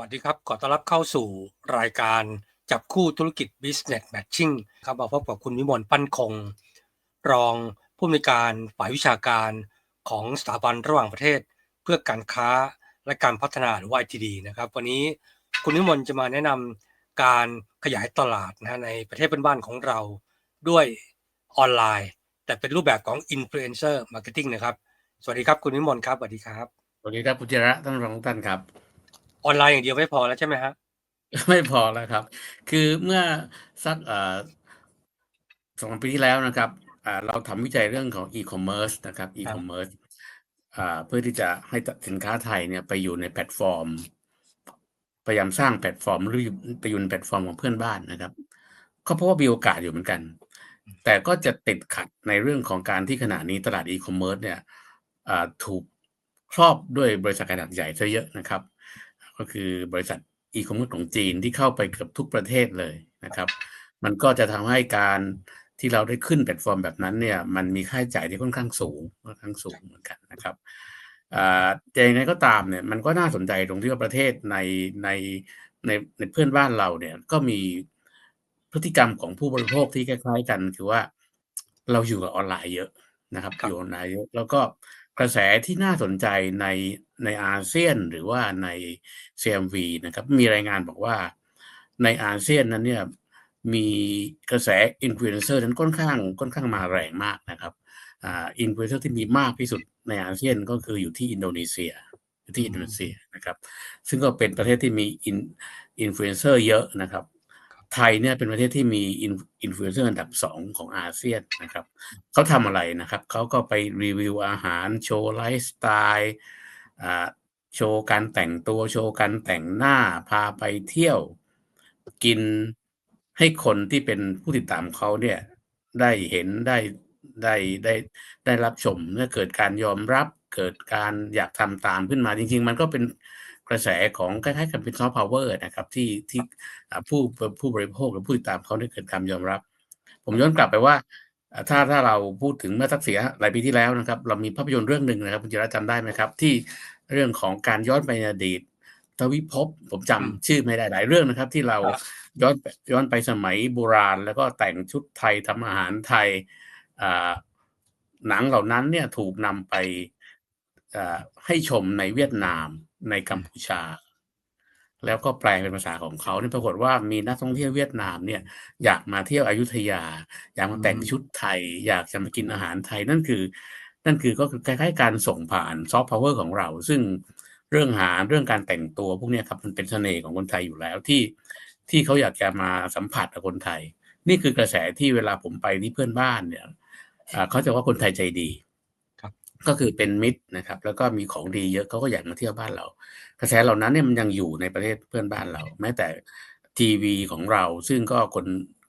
วัสดีครับ ขอต้อนรับเข้าสู่รายการจับคู่ธุรกิจ Business Matching ครับมาพบกับคุณวิมลปั้นคง รองผู้อำนวยการฝ่ายวิชาการของสถาบันระหว่างประเทศ เพื่อการค้าและการพัฒนาหรือ YTD นะครับ วันนี้คุณวิมลจะมาแนะนำการขยายตลาดนะในประเทศเพื่อนบ้านของเราด้วยออนไลน์ แต่เป็นรูปแบบของ Influencer Marketing นะครับ สวัสดีครับคุณวิมลครับสวัสดีครับสวัสดีครับคุณจิระท่านรองท่านครับ ออนไลน์อย่างเดียวไม่พอแล้วใช่ไหมฮะไม่พอแล้วครับ คือเมื่อสักเอ่อสองปีที่แล้วนะครับอ่าเราทำวิจัยเรื่องของ e-commerce นะครับ e-commerce อ่าเพื่อที่จะให้สินค้าไทยเนี่ยไปอยู่ในแพลตฟอร์ม พยายามสร้างแพลตฟอร์มหรือไปอยู่ในแพลตฟอร์มของเพื่อนบ้านนะครับก็เพราะว่ามีโอกาสอยู่เหมือนกัน แต่ก็จะติดขัดในเรื่องของการที่ขณะนี้ตลาด e-commerce เนี่ยอ่าถูกครอบด้วยบริษัทขนาดใหญ่ซะเยอะนะครับ ก็คือบริษัทอีคอมเมิร์ซของจีนที่เข้าไปเกือบทุกประเทศเลยนะครับ มันก็จะทำให้การที่เราได้ขึ้นแพลตฟอร์มแบบนั้นเนี่ยมันมีค่าใช้จ่ายที่ค่อนข้างสูงค่อนข้างสูงเหมือนกันนะครับอ่าแต่ยังไงก็ตามเนี่ยมันก็น่าสนใจตรงที่ว่าประเทศในในในในเพื่อนบ้านเราเนี่ยก็มีพฤติกรรมของผู้บริโภคที่คล้ายๆกัน คือว่าเราอยู่กับออนไลน์เยอะนะครับครับอยู่ออนไลน์เยอะแล้วก็ กระแสที่น่าสนใจในในอาเซียนหรือว่าใน CMV นะครับมีรายงานบอกว่าในอาเซียนนั้นเนี่ยมีกระแสอินฟลูเอนเซอร์นั้นค่อนข้างค่อนข้างมาแรงมากนะครับอ่าอินฟลูเอนเซอร์ที่มีมากที่สุดในอาเซียนก็คืออยู่ที่อินโดนีเซียที่อินโดนีเซียนะครับซึ่งก็เป็นประเทศที่มีอินอินฟลูเอนเซอร์เยอะนะครับ ไทยเนี่ยเป็นประเทศที่มีอินฟลูเอนเซอร์อันดับสองของอาเซียนนะครับเขาทำอะไรนะครับเขาก็ไปรีวิวอาหาร โชว์ไลฟ์สไตล์โชว์การแต่งตัวโชว์การแต่งหน้าพาไปเที่ยวกินให้คนที่เป็นผู้ติดตามเขาเนี่ยได้เห็นได้ได้ได้ได้รับชมเมื่อเกิดการยอมรับเกิดการอยากทำตามขึ้นมาจริง ๆ มันก็เป็น กระแสของคล้ายๆกับเป็นซอฟต์พาวเวอร์นะครับที่ที่อ่าผู้ผู้บริโภคหรือผู้ติดตามเขาได้เกิดการยอมรับ ผมย้อนกลับไปว่าอ่า ถ้าถ้าเราพูดถึงเมื่อสักเสียหลายปีที่แล้วนะครับ เรามีภาพยนตร์เรื่องหนึ่งนะครับคุณจิระจำได้ไหมครับ ที่เรื่องของการย้อนไปในอดีตทวิภพผมจำอืมชื่อไม่ได้หลายเรื่องนะครับ ที่เราครับย้อนไปย้อนไปสมัยโบราณ แล้วก็แต่งชุดไทยทำอาหารไทยอ่าหนังเหล่านั้นเนี่ยถูกนำไปอ่า ให้ชมในเวียดนามในกัมพูชา แล้วก็แปลงเป็นภาษาของเขาเนี่ยปรากฏว่ามีนักท่องเที่ยวเวียดนามเนี่ย อยากมาเที่ยวอยุธยา อยากมาแต่งชุดไทย อยากจะมากินอาหารไทยนั่นคือ นั่นคือก็คือคล้ายๆการส่งผ่านซอฟต์พาวเวอร์ของเรา ซึ่งเรื่องหาเรื่องการแต่งตัวพวกนี้ครับมันเป็นเสน่ห์ของคนไทยอยู่แล้วที่ที่เขาอยากจะมาสัมผัสกับคนไทย นี่คือกระแสที่เวลาผมไปที่เพื่อนบ้านเนี่ยเขาจะว่าคนไทยใจดี ก็คือเป็นมิตรนะครับ แล้วก็มีของดีเยอะเขาก็อยากมาเที่ยวบ้านเรา กระแสเหล่านั้นเนี่ยมันยังอยู่ในประเทศเพื่อนบ้านเรา แม้แต่ทีวีของเราซึ่งก็คน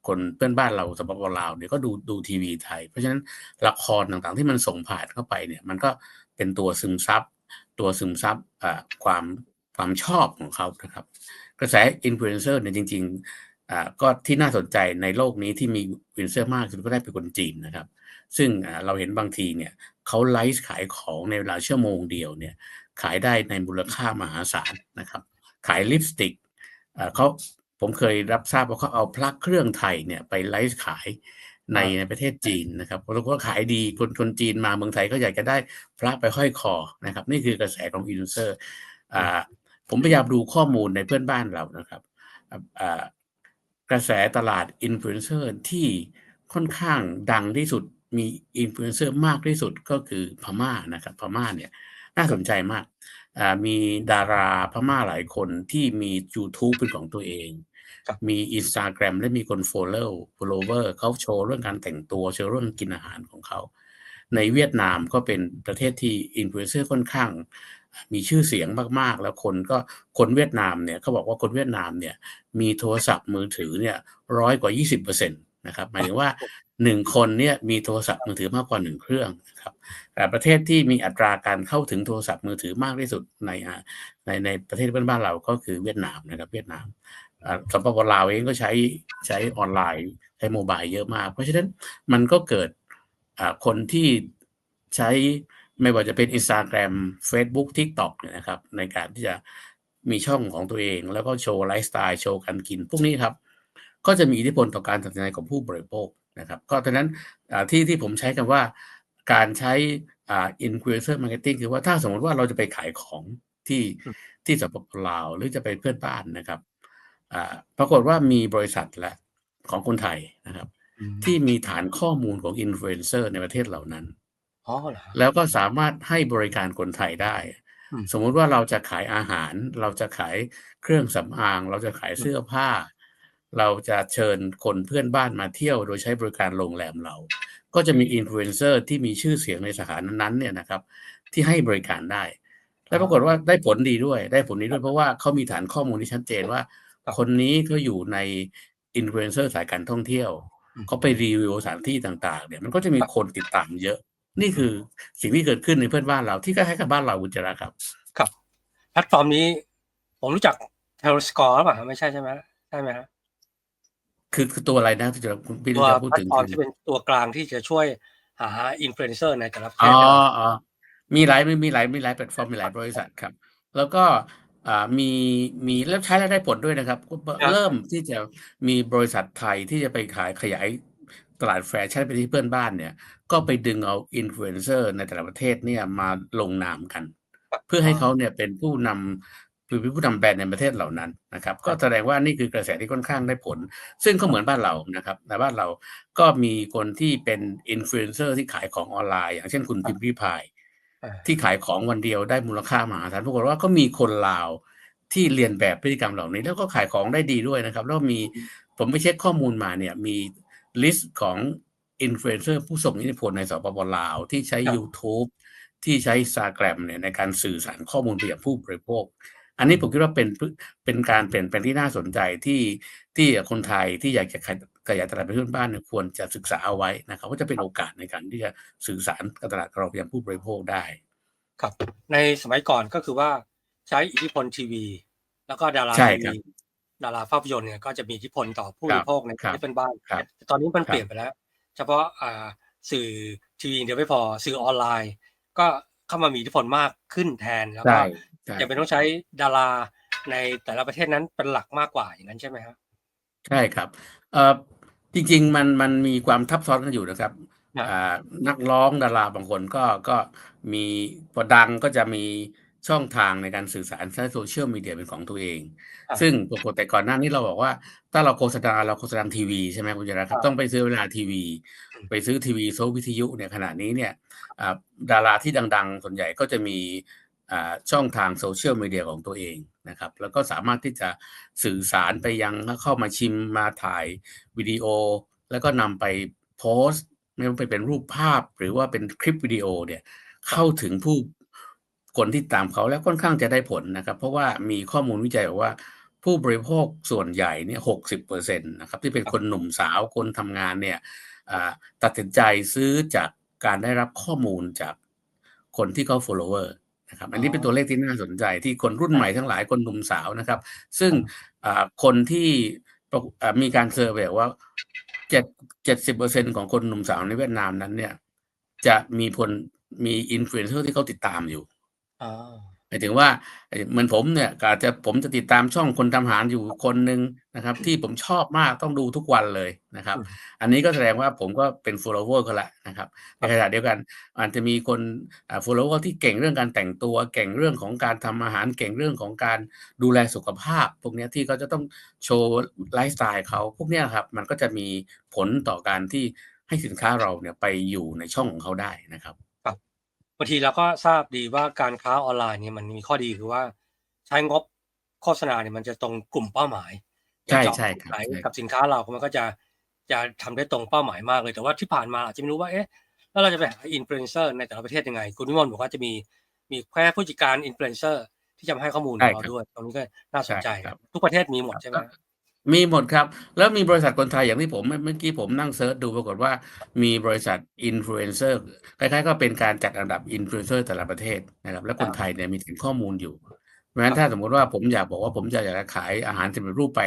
คนเพื่อนบ้านเราสปปลาวเนี่ยก็ดูดูทีวีไทย เพราะฉะนั้นละครต่างๆที่มันส่งผ่านเข้าไปเนี่ย มันก็เป็นตัวซึมซับตัวซึมซับความความชอบของเขานะครับ กระแสอินฟลูเอนเซอร์เนี่ยจริง ๆก็ที่น่าสนใจในโลกนี้ที่มีอินฟลูเอนเซอร์มากสุดก็ได้เป็นคนจีนนะครับ ซึ่งอ่าเราเห็นบางทีเนี่ยเขาไลฟ์ขายของในเวลาชั่วโมงเดียวเนี่ยขายได้ในมูลค่ามหาศาลนะครับ ขายลิปสติกเอ่อเขาผมเคยรับทราบว่าเขาเอาพลักเครื่องไทยเนี่ยไปไลฟ์ขายในในประเทศจีนนะครับแล้วก็ขายดีคนคนจีนมาเมืองไทยก็อยากจะได้พระไปห้อยคอนะครับ นี่คือกระแสของอินฟลูเอนเซอร์อ่าผมพยายามดูข้อมูลในเพื่อนบ้านเรานะครับอ่าอ่ากระแสตลาดอินฟลูเอนเซอร์ที่ค่อนข้างดังที่สุด มีอินฟลูเอนเซอร์มากที่สุดก็คือพม่านะครับพม่าเนี่ยน่าสนใจมากอ่ามีดาราพม่าหลายคนที่มี YouTube เป็นของตัวเองครับมี Instagram และมีคน follow follower เขาโชว์เรื่องการแต่งตัว โชว์เรื่องกินอาหารของเขา ในเวียดนามก็เป็นประเทศที่อินฟลูเอนเซอร์ค่อนข้างมีชื่อเสียงมากๆ แล้วคนก็คนเวียดนามเนี่ยเขาบอกว่าคนเวียดนามเนี่ยมีโทรศัพท์มือถือเนี่ยร้อยกว่า 20%นะครับหมายถึงว่า หนึ่งคนเนี่ยมีโทรศัพท์มือถือมากกว่าหนึ่งเครื่องนะครับแต่ประเทศที่มีอัตราการเข้าถึงโทรศัพท์มือถือมากที่สุดในในในประเทศเพื่อนบ้านเราก็คือเวียดนามนะครับเวียดนามสปปลาวเองก็ใช้ใช้ออนไลน์ใช้โมบายเยอะมาก เพราะฉะนั้นมันก็เกิดคนที่ใช้ไม่ว่าจะเป็น Instagram Facebook TikTok เนี่ยนะครับในการที่จะมีช่องของตัวเอง แล้วก็โชว์ไลฟ์สไตล์โชว์การกิน พวกนี้ครับ ก็จะมีอิทธิพลต่อการตัดสินใจของผู้บริโภค นะครับก็ดังนั้นอ่าที่ที่ผมใช้คำว่าการใช้อ่า influencer marketing คือว่าถ้าสมมติว่าเราจะไปขายของที่อืมที่สปปลาวหรือจะไปเพื่อนบ้านนะครับอ่าปรากฏว่ามีบริษัทและของคนไทยนะครับอืมที่มีฐานข้อมูลของอินฟลูเอนเซอร์ในประเทศเหล่านั้นอ๋อเหรอแล้วก็สามารถให้บริการคนไทยได้อืมสมมุติว่าเราจะขายอาหาร เราจะขายเครื่องสำอาง เราจะขายเสื้อผ้า เราจะเชิญคนเพื่อนบ้านมาเที่ยว โดยใช้บริการโรงแรมเรา ก็จะมีอินฟลูเอนเซอร์ที่มีชื่อเสียงในสถานนั้นๆเนี่ยนะครับ ที่ให้บริการได้ และปรากฏว่าได้ผลดีด้วย ได้ผลดีด้วยเพราะว่าเขามีฐานข้อมูลที่ชัดเจนว่า คนนี้ก็อยู่ในอินฟลูเอนเซอร์สายการท่องเที่ยวเขาไปรีวิวสถานที่ต่าง ๆ เนี่ยมันก็จะมีคนติดตามเยอะ นี่คือสิ่งที่เกิดขึ้นในเพื่อนบ้านเราที่คล้ายๆกับบ้านเราคุณจระครับ ครับแพลตฟอร์มนี้ผมรู้จักเทลสกอร์หรือเปล่าไม่ใช่ใช่ไหมใช่ไหมฮะ คือคือตัวอะไรนะที่จะคุณพี่ตัวจะพูดแพลถึตงฟอร์มคือที่เป็นตัวกลางที่จะช่วยหาอินฟลูเอนเซอร์ในแต่ละประเทอ๋ศอได้ไหมอ๋อมีหลายมีมีหลายมีหลายแพลตฟอร์มมีหลายบริษัทครับ แล้วก็อ่ามีมีแล้วใช้แล้วได้ผลด้วยนะครับก็เริ่มที่จะมีบริษัทไทยที่จะไปขายขยายตลาดแฟชั่นไปที่เพื่อนบ้านเนี่ย ก็ไปดึงเอาอินฟลูเอนเซอร์ในแต่ละประเทศเนี่ยมาลงนามกัน เพื่อให้เขาเนี่ยเป็นผู้นำ คือเป็นผู้นำแบรนด์ในประเทศเหล่านั้นนะครับ ก็แสดงว่านี่คือกระแสที่ค่อนข้างได้ผล ซึ่งก็เหมือนบ้านเรานะครับในบ้านเราก็มีคนที่เป็นอินฟลูเอนเซอร์ที่ขายของออนไลน์ อย่างเช่นคุณพิมพ์ริพายอ่าที่ขายของวันเดียวได้มูลค่ามหาศาลปรากฏว่าก็มีคนลาวที่เรียนแบบพฤติกรรมเหล่านี้ แล้วก็ขายของได้ดีด้วยนะครับ แล้วมีผมไปเช็คข้อมูลมาเนี่ยมีลิสต์ของอินฟลูเอนเซอร์ผู้ส่งอิทธิพลในสปปลาวที่ใช้ครับ YouTube ที่ใช้ Instagram เนี่ยในการสื่อสารข้อมูลไปยังผู้บริโภค อันนี้ผมคิดว่าเป็นเป็นการเปลี่ยนแปลงที่น่าสนใจที่ที่คนไทยที่อยากจะขยขยายตลาดไปเพื่อนบ้านเนี่ยควรจะศึกษาเอาไว้นะครับว่าจะเป็นโอกาสในการที่จะสื่อสารกับตลาดเราไปยังผู้บริโภคได้ ครับ ในสมัยก่อนก็คือว่าใช้อิทธิพลทีวี แล้วก็ดาราใช่ทีครับวีดาราภาพยนตร์เนี่ยก็จะมีอิทธิพลต่อผู้บครับริโภคในประเทศครับเพื่อนบ้านครับแต่ตอนนี้มันครับเปลี่ยนไปแล้ว เฉพาะอ่าสื่อทีวีอย่างเดียวไม่พอสื่อออนไลน์ ก็เข้ามามีอิทธิพลมากขึ้นแทนแล้วก็ใช่ใช่ จะเป็นต้องใช้ดาราในแต่ละประเทศนั้นเป็นหลักมากกว่าอย่างนั้นใช่ไหมครับใช่ครับเอ่อจริงๆมันมันมีความทับซ้อนกันอยู่นะครับครับอ่านักร้องดาราบางคนก็ก็มีพอดังก็จะมีช่องทางในการสื่อสารใช้โซเชียลมีเดียเป็นของตัวเองครับซึ่งปกติแต่ก่อนหน้านี้เราบอกว่า ถ้าเราโฆษณาเราโฆษณาทีวีใช่ไหมคุณจระคครัรับบต้องไปซื้อเวลาทีวีอืมไปซื้อทีวีโซวิทยุเนี่ยขณะนี้เนี่ยอ่าดาราที่ดัง ๆ ส่วนใหญ่ก็จะมีอ่า ช่องทางโซเชียลมีเดียของตัวเองนะครับ แล้วก็สามารถที่จะสื่อสารไปยังเข้ามาชิมมาถ่ายวิดีโอ แล้วก็นำไปโพสต์ ไม่ว่าจะเป็นรูปภาพหรือว่าเป็นคลิปวิดีโอเนี่ยเข้าถึงผู้คนที่ตามเขาแล้วค่อนข้างจะได้ผลนะครับ เพราะว่ามีข้อมูลวิจัยบอกว่าผู้บริโภคส่วนใหญ่เนี่ยหกสิบเปอร์เซ็นต์นะครับที่เป็นคนหนุ่มสาวคนทำงานเนี่ยตัดสินใจซื้อจากการได้รับข้อมูลจากคนที่เขา follower นะครับอันนี้เป็นตัวเลขที่น่าสนใจที่คนรุ่นใหม่ทั้งหลายคนหนุ่มสาวนะครับ ซึ่งอ่าคนที่ประอ่ามีการเซอร์เวยว่าเจ็ดเจ็ดสิบเปอร์เซ็นของคนหนุ่มสาวในเวียดนามนั้นเนี่ย จะมีผลมีอินฟลูเอนเซอร์ที่เขาติดตามอยู่อ๋อ หมายถึงว่าเอ่อเหมือนผมเนี่ยก็อาจจะผมจะติดตามช่องคนทำอาหารอยู่คนหนึ่งนะครับ ที่ผมชอบมากต้องดูทุกวันเลยนะครับอืมอันนี้ก็แสดงว่าผมก็เป็น follower เขาละนะครับในขณะเดียวกันอาจจะมีคนอ่า follower ที่เก่งเรื่องการแต่งตัว เก่งเรื่องของการทำอาหารเก่งเรื่องของการดูแลสุขภาพ พวกเนี้ยที่เขาจะต้องโชว์ไลฟ์สไตล์เขาพวกเนี้ยครับ มันก็จะมีผลต่อการที่ให้สินค้าเราเนี่ยไปอยู่ในช่องของเขาได้นะครับ บางทีเราก็ทราบดีว่าการค้าออนไลน์เนี่ยมันมีข้อดีคือว่า ใช้งบโฆษณาเนี่ยมันจะตรงกลุ่มเป้าหมายใช่จะเจาะใช่ครับไหนใช่กับสินค้าเรามันก็จะจะทำได้ตรงเป้าหมายมากเลยแต่ว่าที่ผ่านมาอาจจะไม่รู้ว่าเอ๊ะแล้วเราจะไปหาอินฟลูเอนเซอร์ในแต่ละประเทศยังไง คุณวิมลบอกว่าจะมีมีแค่ผู้จัดการอินฟลูเอนเซอร์ที่จะมาให้ข้อมูลใช่กับเราครับด้วย ตรงนี้ก็น่าสนใจใช่ครับทุกประเทศมีหมดใช่ไหม มีหมดครับ แล้วมีบริษัทคนไทยอย่างที่ผมเมื่อเมื่อกี้ผมนั่งเซิร์ชดูปรากฏว่ามีบริษัทอินฟลูเอนเซอร์คล้ายๆก็เป็นการจัดอันดับอินฟลูเอนเซอร์แต่ละประเทศนะครับ และคนไทยเนี่ยมีถึงข้อมูลอยู่เพราะฉะนั้นถ้าสมมติว่าผมอยากบอกว่าผมจะอยากจะขายอาหารสำเร็จรูปไป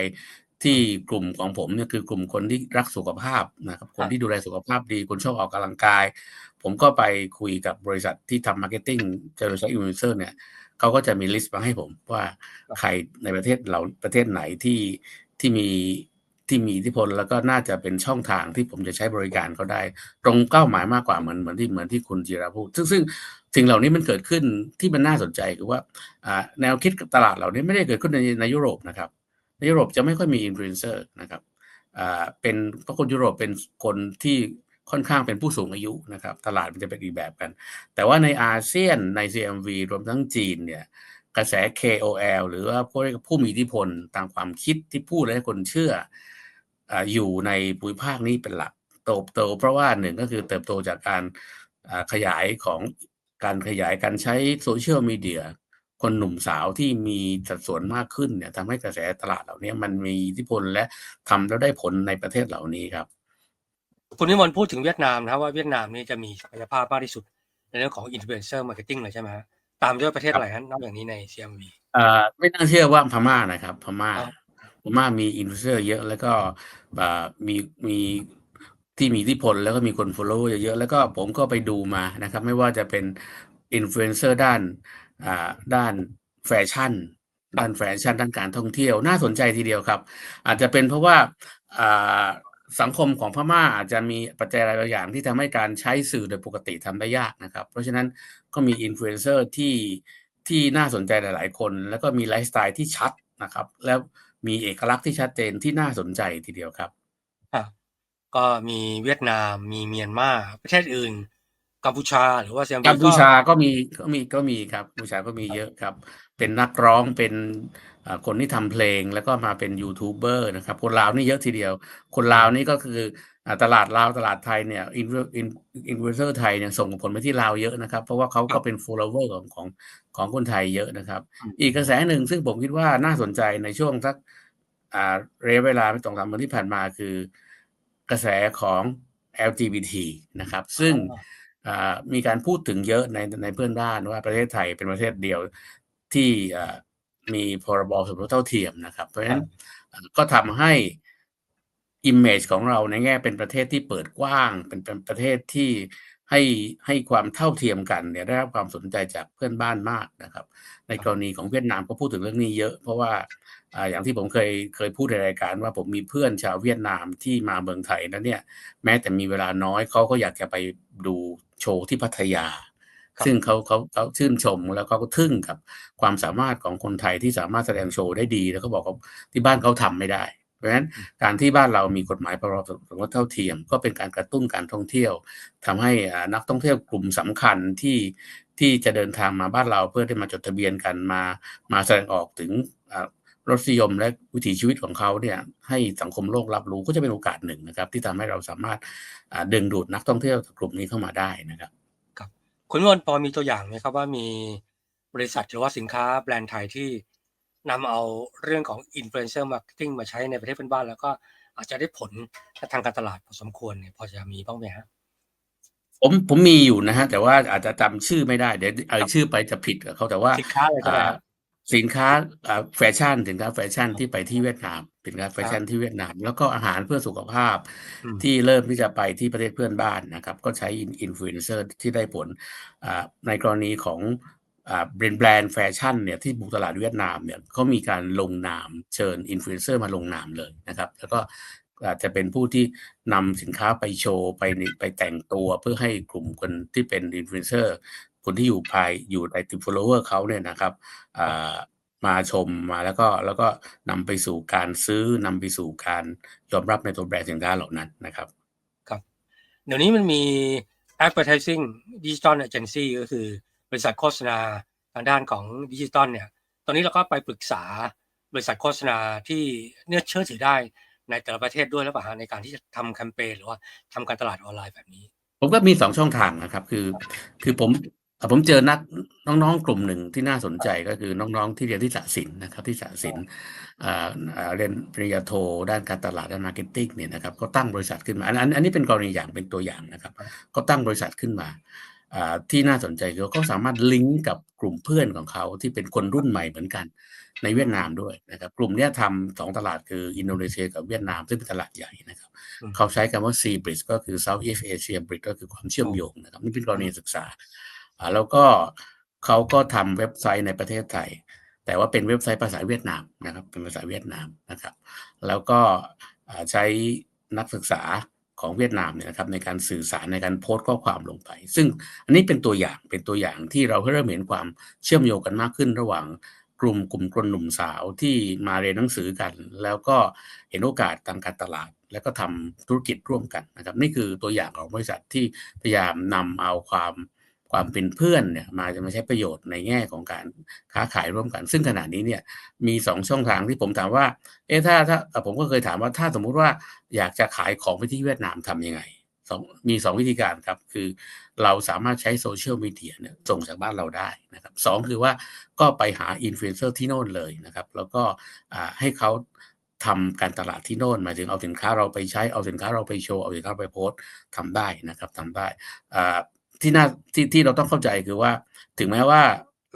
ที่กลุ่มของผมเนี่ยคือกลุ่มคนที่รักสุขภาพนะครับ คนที่ดูแลสุขภาพดีคนชอบออกกำลังกาย ผมก็ไปคุยกับบริษัทที่ทำมาร์เก็ตติ้งเจอริญอินฟลูเอนเซอร์เนี่ยเขาก็จะมีลิสต์มาให้ผมว่าใครในประเทศเราประเทศไหนที่ ที่มีที่มีอิทธิพลแล้วก็น่าจะเป็นช่องทางที่ผมจะใช้บริการเขาได้ ตรงเป้าหมายมากกว่าเหมือนเหมือนที่เหมือนที่คุณจิราพูด ซึ่งซึ่งสิ่งเหล่านี้มันเกิดขึ้นที่มันน่าสนใจคือว่าแนวคิดตลาดเหล่านี้ไม่ได้เกิดขึ้นในในยุโรปนะครับ ในยุโรปจะไม่ค่อยมีอินฟลูเอนเซอร์นะครับเป็นเพราะคนยุโรปเป็นคนที่ค่อนข้างเป็นผู้สูงอายุนะครับ ตลาดมันจะเป็นอีกแบบกัน แต่ว่าในอาเซียนใน CMV รวมทั้งจีนเนี่ย กระแส KOL หรือว่าพวกผู้มีอิทธิพลตามความคิดที่พูดและให้คนเชื่อออยู่ในภูมิภาคนี้เป็นหลักเติบโต เพราะว่าหนึ่งก็คือเติบโตจากการขยายของการขยายการใช้โซเชียลมีเดียคนหนุ่มสาวที่มีสัดส่วนมากขึ้นเนี่ยทำให้กระแสตลาดเหล่านี้มันมีอิทธิพลและทำแล้วได้ผลในประเทศเหล่านี้ครับ คุณนิมนต์พูดถึงเวียดนามนะว่าเวียดนามนี่จะมีศักยภาพมากที่สุดในเรื่องของอินฟลูเอนเซอร์มาร์เก็ตติ้งเลยใช่ไหมฮะ ตามด้วยประเทศอะไรฮะนอกจากนี้ใน CMV เอ่อไม่น่าเชื่อว่าพม่านะครับ พม่าครับพม่ามีอินฟลูเอนเซอร์เยอะแล้วก็อ่ามีมีที่มีอิทธิพลแล้วก็มีคน follow เยอะๆแล้วก็ผมก็ไปดูมานะครับ ไม่ว่าจะเป็นอินฟลูเอนเซอร์ด้านอ่าด้านแฟชั่น ด้านแฟชั่นด้านการท่องเที่ยวน่าสนใจทีเดียวครับ อาจจะเป็นเพราะว่าอ่า สังคมของพม่าอาจจะมีปัจจัยอะไรบางอย่างที่ทำให้การใช้สื่อโดยปกติทำได้ยากนะครับ เพราะฉะนั้นก็มีอินฟลูเอนเซอร์ที่ที่น่าสนใจหลาย ๆ คน แล้วก็มีไลฟ์สไตล์ที่ชัดนะครับ แล้วมีเอกลักษณ์ที่ชัดเจนที่น่าสนใจทีเดียวครับครับก็มีเวียดนามมีเมียนมาประเทศอื่น กัมพูชาหรือว่า CMV กัมพูชาก็มีก็มีก็มีครับกัมพูชาก็มีเยอะครับ เป็นนักร้องเป็นเอ่อคนที่ทำเพลงแล้วก็มาเป็นยูทูบเบอร์นะครับ คนลาวนี่เยอะทีเดียว คนลาวนี่ก็คืออ่าตลาดลาวตลาดไทยเนี่ยอินอินอินฟลูเอนเซอร์ไทยเนี่ยส่งผลไปที่ลาวเยอะนะครับ เพราะว่าเขาก็เป็น follower ของของของคนไทยเยอะนะครับอืมอีกกระแสหนึ่งซึ่งผมคิดว่าน่าสนใจในช่วงสักอ่าระยะเวลาไม่สองสามวันที่ผ่านมาคือกระแสของ LGBT นะครับ ซึ่งอ่า มีการพูดถึงเยอะในในเพื่อนบ้านว่าประเทศไทยเป็นประเทศเดียวที่อ่ามีพรบสมรสเท่าเทียมนะครับ เพราะฉะนั้นอ่าก็ทำให้ image ของเราในแง่เป็นประเทศที่เปิดกว้าง เป็นเป็นประเทศที่ให้ให้ความเท่าเทียมกันเนี่ยได้รับความสนใจจากเพื่อนบ้านมากนะครับ ในกรณีของเวียดนามก็พูดถึงเรื่องนี้เยอะ เพราะว่าอ่าอย่างที่ผมเคยเคยพูดในรายการว่าผมมีเพื่อนชาวเวียดนามที่มาเมืองไทยนั้นเนี่ยแม้แต่มีเวลาน้อยเขาก็อยากจะไปดูโชว์ที่พัทยาครับซึ่งเขาเขาเขาชื่นชมแล้วเขาก็ทึ่งกับความสามารถของคนไทยที่สามารถแสดงโชว์ได้ดี แล้วเขาบอกว่าที่บ้านเขาทำไม่ได้ เพราะฉะนั้นการที่บ้านเรามีกฎหมายพรบสมรสเท่าเทียม ก็เป็นการกระตุ้นการท่องเที่ยวทำให้นักท่องเที่ยวกลุ่มสำคัญที่ที่จะเดินทางมาบ้านเราเพื่อที่มาจดทะเบียนกันมามาแสดงออกถึงรสนิยมและวิถีชีวิตของเขาเนี่ยให้สังคมโลกรับรู้ก็จะเป็นโอกาสหนึ่งนะครับ ที่ทำให้เราสามารถดึงดูดนักท่องเที่ยวกลุ่มนี้เข้ามาได้นะครับคุณนิมนต์พอมีตัวอย่างไหมครับว่ามีบริษัทหรือว่าสินค้าแบรนด์ไทยที่ นำเอาเรื่องของอินฟลูเอนเซอร์มาร์เก็ตติ้งมาใช้ในประเทศเพื่อนบ้าน แล้วก็อาจจะได้ผลทางการตลาดพอสมควรเนี่ยพอจะมีบ้างไหมฮะผมผมมีอยู่นะฮะแต่ว่าอาจจะจำชื่อไม่ได้เดี๋ยวเอ่ยชื่อไปจะผิดกับเขาแต่ว่าสินค้าอะไรก็ได้อ่าฮะสินค้าอ่าแฟชั่น สินค้าแฟชั่นที่ไปที่เวียดนามสินค้าแฟชั่นที่เวียดนาม แล้วก็อาหารเพื่อสุขภาพอืมที่เริ่มที่จะไปที่ประเทศเพื่อนบ้านนะครับ ก็ใช้อินฟลูเอนเซอร์ที่ได้ผลอ่าในกรณีของอ่า แบรนด์แบรนด์แฟชั่นเนี่ยที่บุกตลาดเวียดนามเนี่ยเขามีการลงนามเชิญอินฟลูเอนเซอร์มาลงนามเลยนะครับ แล้วก็อาจจะเป็นผู้ที่นำสินค้าไปโชว์ไปไปแต่งตัวเพื่อให้กลุ่มคนที่เป็นอินฟลูเอนเซอร์คนที่อยู่ภายอยู่ในติด follower เขาเนี่ยนะครับมาชมมาแล้วก็แล้วก็นำไปสู่การซื้อนำไปสู่การยอมรับในตัวแบรนด์สินค้าเหล่านั้นนะครับ ครับ เดี๋ยวนี้มันมี advertising digital agency ก็คือ บริษัทโฆษณาทางด้านของดิจิตอลเนี่ย ตอนนี้เราก็ไปปรึกษาบริษัทโฆษณาที่เนื้อเชื่อถือได้ในแต่ละประเทศด้วยแล้วป่ะในการที่จะทำแคมเปญหรือว่าทำการตลาดออนไลน์แบบนี้ ผมก็มีสองช่องทางนะครับ คือ คือผมผมเจอนักน้องๆกลุ่มหนึ่งที่น่าสนใจก็คือน้องๆที่เรียนที่สะสินนะครับที่สะสินอ่าเรียนปริญญาโทด้านการตลาดด้านมาร์เก็ตติ้งเนี่ยนะครับก็ตั้งบริษัทขึ้นมาอันอันอันนี้เป็นกรณีอย่างเป็นตัวอย่างนะครับ ก็ตั้งบริษัทขึ้นมา ที่น่าสนใจคือเขาสามารถลิงก์กับกลุ่มเพื่อนของเขาที่เป็นคนรุ่นใหม่เหมือนกันในเวียดนามด้วยนะครับกลุ่มเนี้ยทำสองตลาดคืออินโดนีเซียกับเวียดนามซึ่งเป็นตลาดใหญ่นะครับอืมเขาใช้คำว่า C bridge ก็คือ Southeast Asia bridge ก็คือความเชื่อมโยงนะครับนี่เป็นกรณีศึกษาอ่าแล้วก็เขาก็ทำเว็บไซต์ในประเทศไทย แต่ว่าเป็นเว็บไซต์ภาษาเวียดนามนะครับเป็นภาษาเวียดนามนะครับ แล้วก็อ่าใช้นักศึกษา ของเวียดนามเนี่ยนะครับในการสื่อสารในการโพสต์ข้อความลงไป ซึ่งอันนี้เป็นตัวอย่างเป็นตัวอย่างที่เราเริ่มเห็นความเชื่อมโยงกันมากขึ้นระหว่างกลุ่มกลุ่มคนหนุ่มสาวที่มาเรียนหนังสือกัน แล้วก็เห็นโอกาสทางการตลาด แล้วก็ทำธุรกิจร่วมกันนะครับนี่คือตัวอย่างของบริษัทที่พยายามนำเอาความ ความเป็นเพื่อนเนี่ยมาจะมาใช้ประโยชน์ในแง่ของการค้าขายร่วมกัน ซึ่งขณะนี้เนี่ยมีสองช่องทางที่ผมถามว่า เอ๊ะถ้าถ้าผมก็เคยถามว่าถ้าสมมุติว่าอยากจะขายของไปที่เวียดนามทำยังไงสองมีสองวิธีการครับ คือเราสามารถใช้โซเชียลมีเดียเนี่ยส่งจากบ้านเราได้นะครับสองคือว่าก็ไปหาอินฟลูเอนเซอร์ที่โน่นเลยนะครับ แล้วก็ให้เขาทำการตลาดที่โน่นหมายถึงเอาสินค้าเราไปใช้เอาสินค้าเราไปโชว์เอาสินค้าไปโพสต์ทำได้นะครับทำได้อ่า ที่น่าที่ที่เราต้องเข้าใจคือว่า ถึงแม้ว่า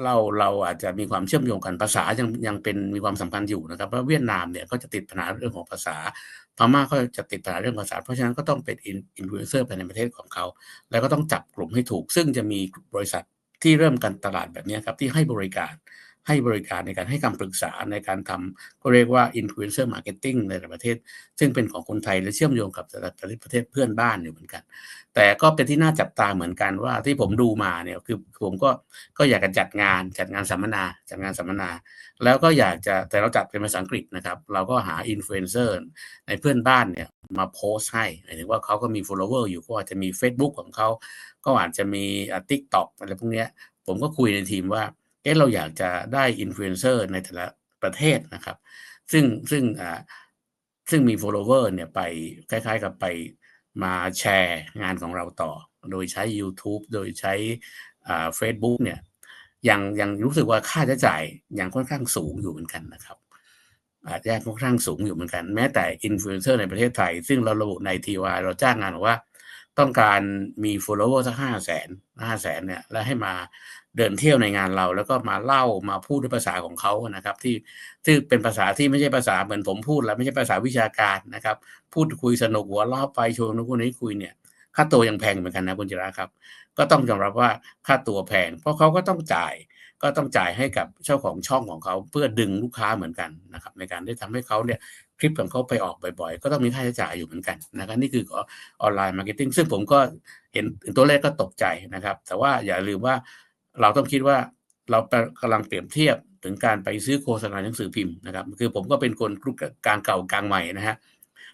เราเราอาจจะมีความเชื่อมโยงกันภาษายังยังเป็นมีความสำคัญอยู่นะครับเพราะเวียดนามเนี่ยก็จะติดปัญหาเรื่องของภาษาพม่าก็จะติดปัญหาเรื่องภาษา เพราะฉะนั้นก็ต้องเป็นอินฟลูเอนเซอร์ภายในประเทศของเขา แล้วก็ต้องจับกลุ่มให้ถูก ซึ่งจะมีบริษัทที่เริ่มการตลาดแบบนี้ครับที่ให้บริการให้บริการในการให้คำปรึกษาในการทำก็เรียกว่า influencer marketing ในแต่ละประเทศ ซึ่งเป็นของคนไทยและเชื่อมโยงกับแต่ละประเทศเพื่อนบ้านอยู่เหมือนกัน แต่ก็เป็นที่น่าจับตาเหมือนกันว่าที่ผมดูมาเนี่ยคือผมก็ก็อยากจะจัดงานจัดงานสัมมนาจัดงานสัมมนา แล้วก็อยากจะแต่เราจัดเป็นภาษาอังกฤษนะครับ เราก็หาอินฟลูเอนเซอร์ในเพื่อนบ้านเนี่ยมาโพสให้หมายถึงว่าเขาก็มี follower อยู่ก็อาจจะมี Facebook ของเขา ก็อาจจะมีทิกตอกอะไรพวกเนี้ยผมก็คุยในทีมว่าเอ๊ะเราอยากจะได้อินฟลูเอนเซอร์ในแต่ละประเทศนะครับ ซึ่งซึ่งอ่าซึ่งมี follower เนี่ยไปคล้ายๆกับไป มาแชร์งานของเราต่อ โดยใช้ YouTube โดยใช้อ่า Facebook เนี่ยยังยังรู้สึกว่าค่าใช้จ่ายยังค่อนข้างสูงอยู่เหมือนกันนะครับอาจจะค่อนข้างสูงอยู่เหมือนกัน แม้แต่อินฟลูเอนเซอร์ในประเทศไทย ซึ่งเราระบุในทีวาเราจ้างงานบอกว่า ต้องการมี follower สักห้าแสนห้าแสนเนี่ยแล้วให้มา เดินเที่ยวในงานเรา แล้วก็มาเล่ามาพูดด้วยภาษาของเขานะครับ ที่ที่เป็นภาษาที่ไม่ใช่ภาษาเหมือนผมพูดแล้วไม่ใช่ภาษาวิชาการนะครับ พูดคุยสนุกหัวเราไปชวนนู้นคนนี้คุยเนี่ยค่าตัวยังแพงเหมือนกันนะคุณจิราครับ ก็ต้องยอมรับว่าค่าตัวแพง เพราะเขาก็ต้องจ่าย ก็ต้องจ่ายให้กับเจ้าของช่องของเขาเพื่อดึงลูกค้าเหมือนกันนะครับ ในการได้ทำให้เขาเนี่ยคลิปของเขาไปออกบ่อยๆ ก็ต้องมีค่าใช้จ่ายอยู่เหมือนกันนะครับนี่คือออนไลน์มาร์เก็ตติ้งซึ่งผมก็เห็นตัวเลขก็ตกใจนะครับ แต่ว่าอย่าลืมว่า เราต้องคิดว่าเรากำลังเปรียบเทียบถึงการไปซื้อโฆษณาหนังสือพิมพ์นะครับ คือผมก็เป็นคนกลางเก่ากลางใหม่นะฮะ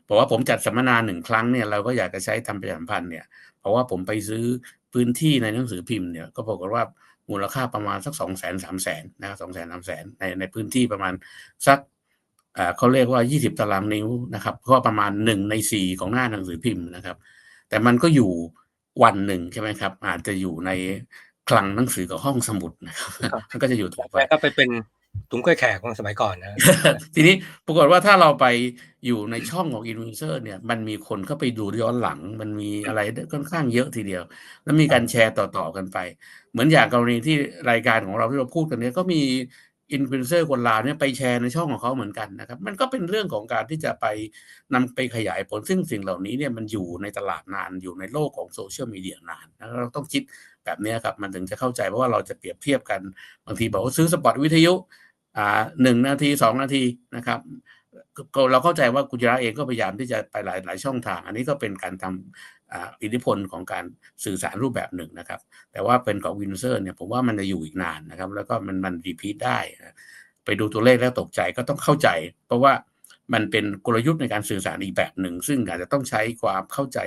บอกว่าผมจัดสัมมนาหนึ่งครั้งเนี่ยเราก็อยากจะใช้ทำประชาสัมพันธ์เนี่ยเพราะว่าผมไปซื้อพื้นที่ในหนังสือพิมพ์เนี่ยก็บอกว่ามูลค่าประมาณสักสองแสนสามแสนนะครับสองแสนสามแสนในในพื้นที่ประมาณสักเขาเรียกว่า 20 ตารางนิ้วนะครับก็ประมาณหนึ่งในสี่ของหน้าหนังสือพิมพ์นะครับ แต่มันก็อยู่วันหนึ่งใช่ไหมครับ อาจจะอยู่ใน คลังหนังสือกับห้องสมุดนะครับมันก็จะอยู่ต่อไปก็ไปเป็นถุงกล้วยแขกของสมัยก่อนนะ ทีนี้ปรากฏว่าถ้าเราไปอยู่ในช่องของอินฟลูเอนเซอร์เนี่ย มันมีคนเข้าไปดูย้อนหลัง มันมีอะไรค่อนข้างเยอะทีเดียว แล้วมีการแชร์ต่อๆกันไป เหมือนอย่างกรณีที่รายการของเราที่เราพูดกันเนี้ยก็มีอินฟลูเอนเซอร์คนลาวเนี่ยไปแชร์ในช่องของเขาเหมือนกันนะครับ มันก็เป็นเรื่องของการที่จะไปนำไปขยายผลซึ่งสิ่งเหล่านี้เนี่ยมันอยู่ในตลาดนานอยู่ในโลกของโซเชียลมีเดียนานนะเราต้องคิด แบบนี้ครับมันถึงจะเข้าใจเพราะว่าเราจะเปรียบเทียบกันบางทีบอกว่าซื้อสปอตวิทยุอ่าหนึ่งนาทีสองนาทีนะครับเราเข้าใจว่ากุจระเองก็พยายามที่จะไปหลายหลายช่องทาง อันนี้ก็เป็นการทำอ่าอิทธิพลของการสื่อสารรูปแบบหนึ่งนะครับ แต่ว่าเป็นของวินเซอร์เนี่ยผมว่ามันจะอยู่อีกนานนะครับ แล้วก็มันมันรีพีทได้ ไปดูตัวเลขแล้วตกใจก็ต้องเข้าใจ เพราะว่ามันเป็นกลยุทธ์ในการสื่อสารอีกแบบหนึ่ง ซึ่งอาจจะต้องใช้ความเข้าใจ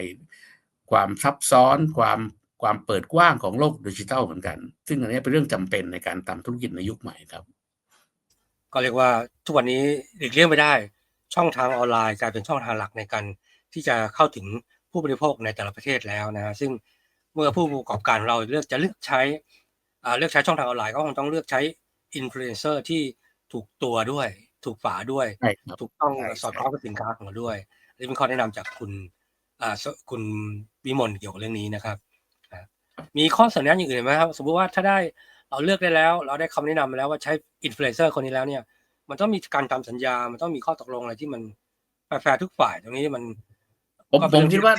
ความซับซ้อน ความ ความเปิดกว้างของโลกดิจิทัลเหมือนกัน ซึ่งอันนี้เป็นเรื่องจำเป็นในการทำธุรกิจในยุคใหม่ครับ ก็เรียกว่าทุกวันนี้หลีกเลี่ยงไม่ได้ ช่องทางออนไลน์กลายเป็นช่องทางหลักในการที่จะเข้าถึงผู้บริโภคในแต่ละประเทศแล้วนะฮะซึ่งเมื่อผู้ประกอบการเราเลือกจะเลือกใช้เลือกใช้ช่องทางออนไลน์ก็คงต้องเลือกใช้อินฟลูเอนเซอร์ที่ถูกตัวด้วย ถูกฝาด้วย ถูกต้องสอดคล้องกับสินค้าของเราด้วยนี่เป็นข้อแนะนำจากคุณคุณวิมลเกี่ยวกับเรื่องนี้นะครับ มีข้อเสนออย่างอื่นไหมครับ สมมติว่าถ้าได้เราเลือกได้แล้ว เราได้คำแนะนำมาแล้วว่าใช้อินฟลูเอนเซอร์คนนี้แล้วเนี่ย มันต้องมีการทำสัญญา มันต้องมีข้อตกลงอะไรที่มันแฟร์ทุกฝ่ายตรงนี้มันผมผมคิดว่า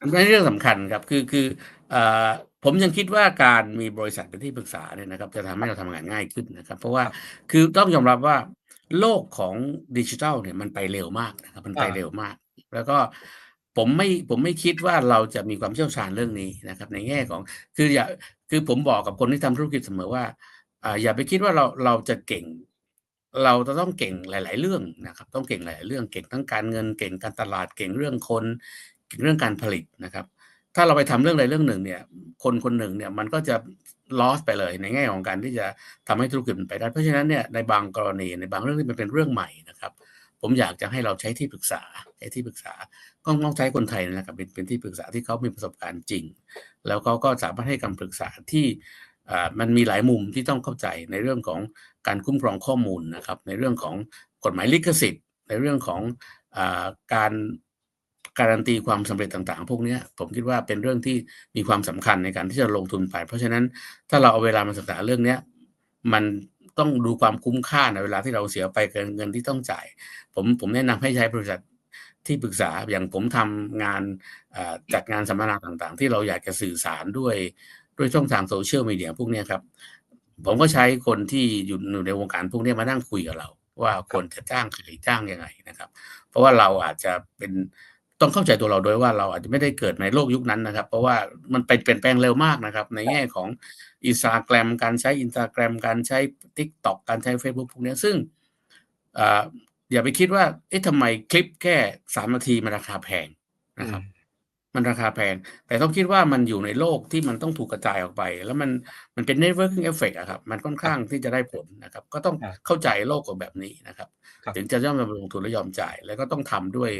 อันนี้เรื่องสำคัญครับ คือคือเอ่อผมยังคิดว่าการมีบริษัทเป็นที่ปรึกษาเนี่ยนะครับ จะทำให้เราทำงานง่ายขึ้นนะครับ เพราะว่าคือต้องยอมรับว่าโลกของดิจิทัลเนี่ยมันไปเร็วมากนะครับ มันไปอ่าเร็วมาก แล้วก็ ผมไม่ผมไม่คิดว่าเราจะมีความเชี่ยวชาญเรื่องนี้นะครับ ในแง่ของคืออย่าคือผมบอกกับคนที่ทำธุรกิจเสมอว่าอ่าอย่าไปคิดว่าเราเราจะเก่ง เราจะต้องเก่งหลาย ๆ เรื่องนะครับ ต้องเก่งหลาย ๆ เรื่องเก่งทั้งการเงินเก่งการตลาดเก่งเรื่องคนเก่งเรื่องการผลิตนะครับ ถ้าเราไปทำเรื่องใดเรื่องหนึ่งเนี่ย คนคนหนึ่งเนี่ยมันก็จะ loss ไปเลยในแง่ของการที่จะทำให้ธุรกิจมันไปได้ เพราะฉะนั้นเนี่ยในบางกรณีในบางเรื่องที่มันเป็นเรื่องใหม่นะครับ ผมอยากจะให้เราใช้ที่ปรึกษาใช้ที่ปรึกษา ก็ต้องใช้คนไทยนะครับเป็นเป็นที่ปรึกษาที่เขามีประสบการณ์จริง แล้วเขาก็สามารถให้คำปรึกษาที่มันมีหลายมุมที่ต้องเข้าใจในเรื่องของการคุ้มครองข้อมูลนะครับ ในเรื่องของกฎหมายลิขสิทธิ์ ในเรื่องของอการการันตีความสำเร็จต่างๆ พวกนี้ผมคิดว่าเป็นเรื่องที่มีความสำคัญในการที่จะลงทุนไป เพราะฉะนั้นถ้าเราเอาเวลามาศึกษาเรื่องนี้มันต้องดูความคุ้มค่าในเวลาที่เราเสียไปเกินเงินที่ต้องจ่าย ผมผมแนะนำให้ใช้บริษัท ที่ปรึกษาอย่างผมทำงานอ่าจัดงานสัมมนาต่างๆ ที่เราอยากจะสื่อสารด้วยด้วยช่องทางโซเชียลมีเดียพวกเนี้ยครับ ผมก็ใช้คนที่อยู่อยู่ในวงการพวกเนี้ยมานั่งคุยกับเรา ว่าควรจะจ้างใครจ้างยังไงนะครับ เพราะว่าเราอาจจะเป็นต้องเข้าใจตัวเราด้วยว่าเราอาจจะไม่ได้เกิดในโลกยุคนั้นนะครับ เพราะว่ามันไปเปลี่ยนแปลงเร็วมากนะครับ ในแง่ของอินสตาแกรมการใช้อินสตาแกรมการใช้ t ิ k t o k การใช้ Facebook พวกเนี้ยซึ่ง อ่าอย่าไปคิดว่า เอ๊ะทำไมคลิปแค่สามนาทีมันราคาแพงนะครับ มันราคาแพง แต่ต้องคิดว่ามันอยู่ในโลกที่มันต้องถูกกระจายออกไป แล้วมันมันเป็น networking effect อะครับ มันค่อนข้างที่จะได้ผลนะครับ ก็ต้องครับเข้าใจโลกของแบบนี้นะครับครับถึงจะยอมมาลงทุนและยอมจ่าย แล้วก็ต้องทำด้วย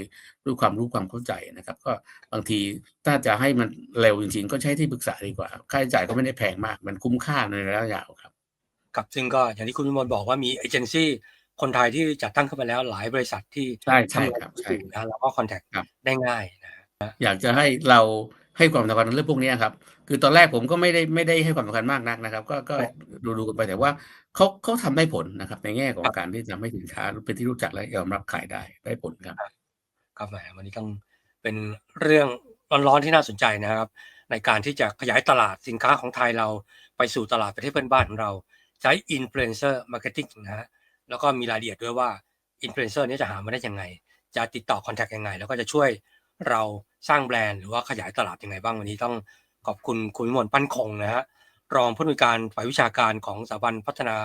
ด้วยความรู้ความเข้าใจนะครับ ก็บางทีถ้าจะให้มันเร็วจริงๆ ก็ใช้ที่ปรึกษาดีกว่า ค่าใช้จ่ายก็ไม่ได้แพงมาก มันคุ้มค่าในระยะยาวครับ ครับ ซึ่งก็อย่างที่คุณวิมลบอกว่ามีเอเจนซี่ คนไทยที่จัดตั้งขึ้นมาแล้วหลายบริษัทที่ใช่ใช่ทำงานครับอยู่ใช่นะแล้วก็คอนแทคครับได้ง่ายนะอยากจะให้เราให้ความสำคัญในเรื่องพวกนี้ครับ คือตอนแรกผมก็ไม่ได้ไม่ได้ให้ความสำคัญมากนักนะครับ ก็ก็ครับดูดูกันไปแต่ว่าเขาเขาทำได้ผลนะครับ ในแง่ของครับการที่จะทำให้สินค้าเป็นที่รู้จักและยอมรับขายได้ได้ผลครับ ครับแหมวันนี้ต้องเป็นเรื่องร้อนๆที่น่าสนใจนะครับ ในการที่จะขยายตลาดสินค้าของไทยเราไปสู่ตลาดประเทศเพื่อนบ้านของเรา ใช้อินฟลูเอนเซอร์มาร์เก็ตติ้งนะฮะ แล้วก็มีรายละเอียดด้วยว่าอินฟลูเอนเซอร์นี้จะหามาได้ยังไง จะติดต่อคอนแทคยังไง แล้วก็จะช่วยเราสร้างแบรนด์หรือว่าขยายตลาดยังไงบ้างวันนี้ต้องขอบคุณคุณวิมลปั้นคงนะฮะรองผู้อำนวยการฝ่ายวิชาการของสถาบันพัฒนา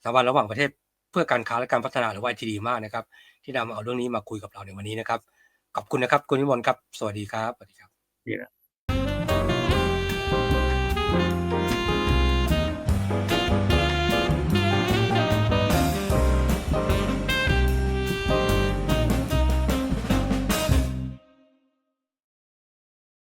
สถาบันระหว่างประเทศ เพื่อการค้าและการพัฒนาหรือว่า ITD มากนะครับ ที่นำเอาเรื่องนี้มาคุยกับเราในวันนี้นะครับ ขอบคุณนะครับ คุณวิมลครับ สวัสดีครับสวัสดีครับนี่แหละ